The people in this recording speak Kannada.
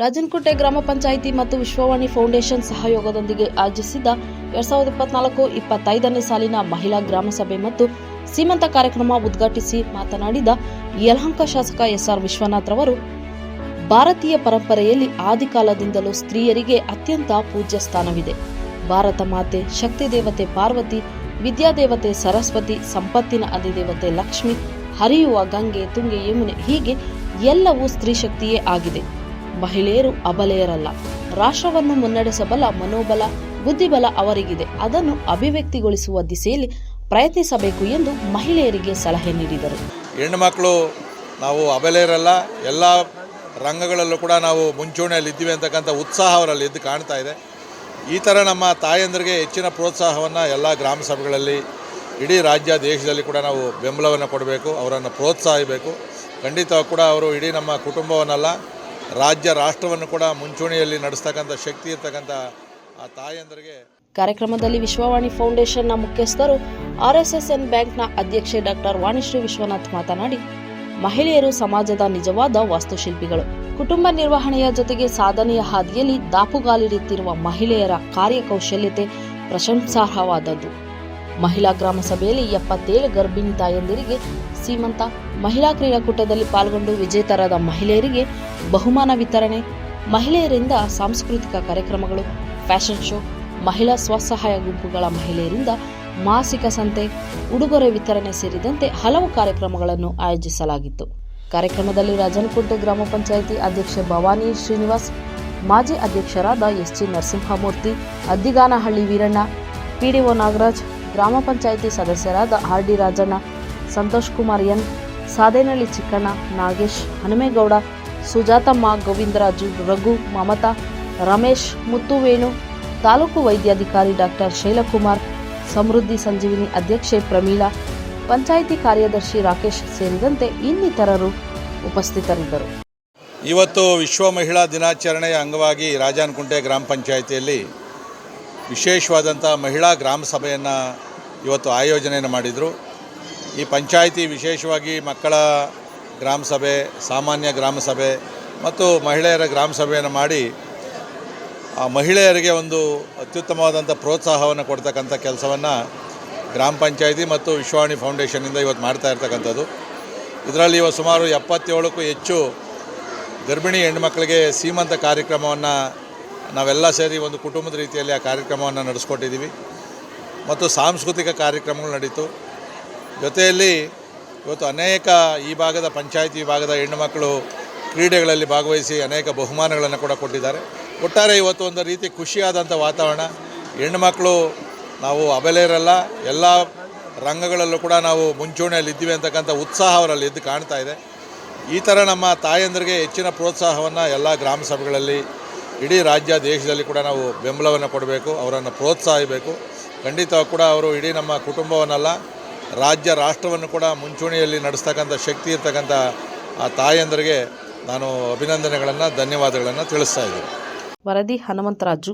ರಾಜನಕೋಟೆ ಗ್ರಾಮ ಪಂಚಾಯಿತಿ ಮತ್ತು ವಿಶ್ವವಾಣಿ ಫೌಂಡೇಶನ್ ಸಹಯೋಗದೊಂದಿಗೆ ಆಯೋಜಿಸಿದ್ದ ಎರಡ್ ಸಾವಿರದ ಇಪ್ಪತ್ನಾಲ್ಕು ಇಪ್ಪತ್ತೈದನೇ ಸಾಲಿನ ಮಹಿಳಾ ಗ್ರಾಮಸಭೆ ಮತ್ತು ಸೀಮಂತ ಕಾರ್ಯಕ್ರಮ ಉದ್ಘಾಟಿಸಿ ಮಾತನಾಡಿದ ಯಲಹಂಕ ಶಾಸಕ ಎಸ್ಆರ್ ವಿಶ್ವನಾಥ್ ರವರು, ಭಾರತೀಯ ಪರಂಪರೆಯಲ್ಲಿ ಆದಿಕಾಲದಿಂದಲೂ ಸ್ತ್ರೀಯರಿಗೆ ಅತ್ಯಂತ ಪೂಜ್ಯ ಸ್ಥಾನವಿದೆ. ಭಾರತ ಮಾತೆ, ಶಕ್ತಿ ದೇವತೆ ಪಾರ್ವತಿ ವಿದ್ಯಾದೇವತೆ ಸರಸ್ವತಿ, ಸಂಪತ್ತಿನ ಅಧಿದೇವತೆ ಲಕ್ಷ್ಮಿ, ಹರಿಯುವ ಗಂಗೆ, ತುಂಗೆ, ಯಮುನೆ ಹೀಗೆ ಎಲ್ಲವೂ ಸ್ತ್ರೀ ಶಕ್ತಿಯೇ ಆಗಿದೆ. ಮಹಿಳೆಯರು ಅಬಲೆಯರಲ್ಲ. ರಾಷ್ಟ್ರವನ್ನು ಮುನ್ನಡೆಸಬಲ್ಲ ಮನೋಬಲ, ಬುದ್ಧಿಬಲ ಅವರಿಗಿದೆ. ಅದನ್ನು ಅಭಿವ್ಯಕ್ತಿಗೊಳಿಸುವ ದಿಸೆಯಲ್ಲಿ ಪ್ರಯತ್ನಿಸಬೇಕು ಎಂದು ಮಹಿಳೆಯರಿಗೆ ಸಲಹೆ ನೀಡಿದರು. ಹೆಣ್ಣುಮಕ್ಕಳು ನಾವು ಅಬಲೆಯರಲ್ಲ, ಎಲ್ಲ ರಂಗಗಳಲ್ಲೂ ಕೂಡ ನಾವು ಮುಂಚೂಣಿಯಲ್ಲಿ ಇದ್ದೀವಿ ಅಂತಕ್ಕಂಥ ಉತ್ಸಾಹ ಅವರಲ್ಲಿ ಇದ್ದು ಕಾಣ್ತಾ ಇದೆ. ಈ ಥರ ನಮ್ಮ ತಾಯಂದರಿಗೆ ಹೆಚ್ಚಿನ ಪ್ರೋತ್ಸಾಹವನ್ನು ಎಲ್ಲ ಗ್ರಾಮ ಸಭೆಗಳಲ್ಲಿ, ಇಡೀ ರಾಜ್ಯ ದೇಶದಲ್ಲಿ ಕೂಡ ನಾವು ಬೆಂಬಲವನ್ನು ಕೊಡಬೇಕು, ಅವರನ್ನು ಪ್ರೋತ್ಸಾಹಿಸಬೇಕು. ಖಂಡಿತ ಕೂಡ ಅವರು ಇಡೀ ನಮ್ಮ ಕುಟುಂಬವನ್ನಲ್ಲ ರಾಜ್ಯ ರಾಷ್ಟ್ರವನ್ನು ಕೂಡ ಮುಂಚೂಣಿಯಲ್ಲಿ ನಡೆಸ್ತಕ್ಕಂಥ ಶಕ್ತಿ ಇರ್ತಕ್ಕಂಥ ಆ ತಾಯಂದರಿಗೆ ಕಾರ್ಯಕ್ರಮದಲ್ಲಿ ವಿಶ್ವವಾಣಿ ಫೌಂಡೇಶನ್ನ ಮುಖ್ಯಸ್ಥರು ಆರ್ಎಸ್ಎಸ್ಎನ್ ಬ್ಯಾಂಕ್ನ ಅಧ್ಯಕ್ಷೆ ಡಾಕ್ಟರ್ ವಾಣಿಶ್ರೀ ವಿಶ್ವನಾಥ್ ಮಾತನಾಡಿ, ಮಹಿಳೆಯರು ಸಮಾಜದ ನಿಜವಾದ ವಾಸ್ತುಶಿಲ್ಪಿಗಳು. ಕುಟುಂಬ ನಿರ್ವಹಣೆಯ ಜೊತೆಗೆ ಸಾಧನೆಯ ಹಾದಿಯಲ್ಲಿ ದಾಪುಗಾಲಿಡುತ್ತಿರುವ ಮಹಿಳೆಯರ ಕಾರ್ಯಕೌಶಲ್ಯತೆ ಪ್ರಶಂಸಾರ್ಹವಾದದ್ದು. ಮಹಿಳಾ ಗ್ರಾಮ ಸಭೆಯಲ್ಲಿ ಎಪ್ಪತ್ತೇಳು ಗರ್ಭಿಣಿ ತಾಯಂದಿರಿಗೆ ಸೀಮಂತ ಮಹಿಳಾ ಕ್ರೀಡಾಕೂಟದಲ್ಲಿ ಪಾಲ್ಗೊಂಡು ವಿಜೇತರಾದ ಮಹಿಳೆಯರಿಗೆ ಬಹುಮಾನ ವಿತರಣೆ, ಮಹಿಳೆಯರಿಂದ ಸಾಂಸ್ಕೃತಿಕ ಕಾರ್ಯಕ್ರಮಗಳು, ಫ್ಯಾಷನ್ ಶೋ, ಮಹಿಳಾ ಸ್ವಸಹಾಯ ಗುಂಪುಗಳ ಮಹಿಳೆಯರಿಂದ ಮಾಸಿಕ ಸಂತೆ, ಉಡುಗೊರೆ ವಿತರಣೆ ಸೇರಿದಂತೆ ಹಲವು ಕಾರ್ಯಕ್ರಮಗಳನ್ನು ಆಯೋಜಿಸಲಾಗಿತ್ತು. ಕಾರ್ಯಕ್ರಮದಲ್ಲಿ ರಾಜನಕುಂಟೆ ಗ್ರಾಮ ಪಂಚಾಯಿತಿ ಅಧ್ಯಕ್ಷೆ ಭವಾನಿ ಶ್ರೀನಿವಾಸ್, ಮಾಜಿ ಅಧ್ಯಕ್ಷರಾದ S G Narasimhamurthy, Addiganahalli Veeranna PDO Nagaraj ಗ್ರಾಮ ಪಂಚಾಯಿತಿ ಸದಸ್ಯರಾದ R D Rajanna, Santosh Kumar N, Sadenahalli Chikkanna, Nagesh, Hanumegowda, Sujathamma, Govindaraju, Raghu, Mamata, Ramesh, Muthuvenu, taluk ವೈದ್ಯಾಧಿಕಾರಿ ಡಾಕ್ಟರ್ ಶೈಲಕುಮಾರ್, ಸಮೃದ್ಧಿ ಸಂಜೀವಿನಿ ಅಧ್ಯಕ್ಷೆ ಪ್ರಮೀಳಾ, ಪಂಚಾಯಿತಿ ಕಾರ್ಯದರ್ಶಿ ರಾಕೇಶ್ ಸೇರಿದಂತೆ ಇನ್ನಿತರರು ಉಪಸ್ಥಿತರಿದ್ದರು. ಇವತ್ತು ವಿಶ್ವ ಮಹಿಳಾ ದಿನಾಚರಣೆಯ ಅಂಗವಾಗಿ ರಾಜಾನಕುಂಟೆ ಗ್ರಾಮ ಪಂಚಾಯಿತಿಯಲ್ಲಿ ವಿಶೇಷವಾದಂಥ ಮಹಿಳಾ ಗ್ರಾಮ ಸಭೆಯನ್ನು ಇವತ್ತು ಆಯೋಜನೆಯನ್ನು ಮಾಡಿದರು. ಈ ಪಂಚಾಯಿತಿ ವಿಶೇಷವಾಗಿ ಮಕ್ಕಳ ಗ್ರಾಮ ಸಭೆ, ಸಾಮಾನ್ಯ ಗ್ರಾಮ ಸಭೆ ಮತ್ತು ಮಹಿಳೆಯರ ಗ್ರಾಮ ಸಭೆಯನ್ನು ಮಾಡಿ ಆ ಮಹಿಳೆಯರಿಗೆ ಒಂದು ಅತ್ಯುತ್ತಮವಾದಂಥ ಪ್ರೋತ್ಸಾಹವನ್ನು ಕೊಡ್ತಕ್ಕಂಥ ಕೆಲಸವನ್ನು ಗ್ರಾಮ ಪಂಚಾಯಿತಿ ಮತ್ತು ವಿಶ್ವವಾಣಿ ಫೌಂಡೇಶನ್ನಿಂದ ಇವತ್ತು ಮಾಡ್ತಾ ಇರ್ತಕ್ಕಂಥದ್ದು. ಇದರಲ್ಲಿ ಇವತ್ತು ಸುಮಾರು ಎಪ್ಪತ್ತೇಳಕ್ಕೂ ಹೆಚ್ಚು ಗರ್ಭಿಣಿ ಹೆಣ್ಮಕ್ಳಿಗೆ ಸೀಮಂತ ಕಾರ್ಯಕ್ರಮವನ್ನು ನಾವೆಲ್ಲ ಸೇರಿ ಒಂದು ಕುಟುಂಬದ ರೀತಿಯಲ್ಲಿ ಆ ಕಾರ್ಯಕ್ರಮವನ್ನು ನಡೆಸ್ಕೊಟ್ಟಿದ್ದೀವಿ. ಮತ್ತು ಸಾಂಸ್ಕೃತಿಕ ಕಾರ್ಯಕ್ರಮಗಳು ನಡೀತು. ಜೊತೆಯಲ್ಲಿ ಇವತ್ತು ಅನೇಕ ಈ ಭಾಗದ ಪಂಚಾಯತಿ ವಿಭಾಗದ ಹೆಣ್ಣುಮಕ್ಕಳು ಕ್ರೀಡೆಗಳಲ್ಲಿ ಭಾಗವಹಿಸಿ ಅನೇಕ ಬಹುಮಾನಗಳನ್ನು ಕೂಡ ಕೊಟ್ಟಿದ್ದಾರೆ. ಒಟ್ಟಾರೆ ಇವತ್ತು ಒಂದು ರೀತಿ ಖುಷಿಯಾದಂಥ ವಾತಾವರಣ. ಹೆಣ್ಣುಮಕ್ಕಳು ನಾವು ಅಬಲೆಯರಲ್ಲ ಎಲ್ಲ ರಂಗಗಳಲ್ಲೂ ಕೂಡ ನಾವು ಮುಂಚೂಣಿಯಲ್ಲಿ ಇದ್ದೀವಿ ಅಂತಕ್ಕಂಥ ಉತ್ಸಾಹ ಅವರಲ್ಲಿ ಎದ್ದು ಕಾಣ್ತಾ ಇದೆ. ಈ ಥರ ನಮ್ಮ ತಾಯಂದರಿಗೆ ಹೆಚ್ಚಿನ ಪ್ರೋತ್ಸಾಹವನ್ನು ಎಲ್ಲ ಗ್ರಾಮ ಸಭೆಗಳಲ್ಲಿ, ಇಡೀ ರಾಜ್ಯ ದೇಶದಲ್ಲಿ ಕೂಡ ನಾವು ಬೆಂಬಲವನ್ನು ಕೊಡಬೇಕು, ಅವರನ್ನು ಪ್ರೋತ್ಸಾಹಿಸಬೇಕು. ಖಂಡಿತವಾಗಿ ಕೂಡ ಅವರು ಇಡೀ ನಮ್ಮ ಕುಟುಂಬವನ್ನಲ್ಲ, ರಾಜ್ಯ ರಾಷ್ಟ್ರವನ್ನು ಕೂಡ ಮುಂಚೂಣಿಯಲ್ಲಿ ನಡೆಸ್ತಕ್ಕಂಥ ಶಕ್ತಿ ಇರ್ತಕ್ಕಂಥ ಆ ತಾಯಂದರಿಗೆ ನಾನು ಅಭಿನಂದನೆಗಳನ್ನು, ಧನ್ಯವಾದಗಳನ್ನು ತಿಳಿಸ್ತಾ ಇದ್ದೀನಿ. ವರದಿ ಹನುಮಂತರಾಜು.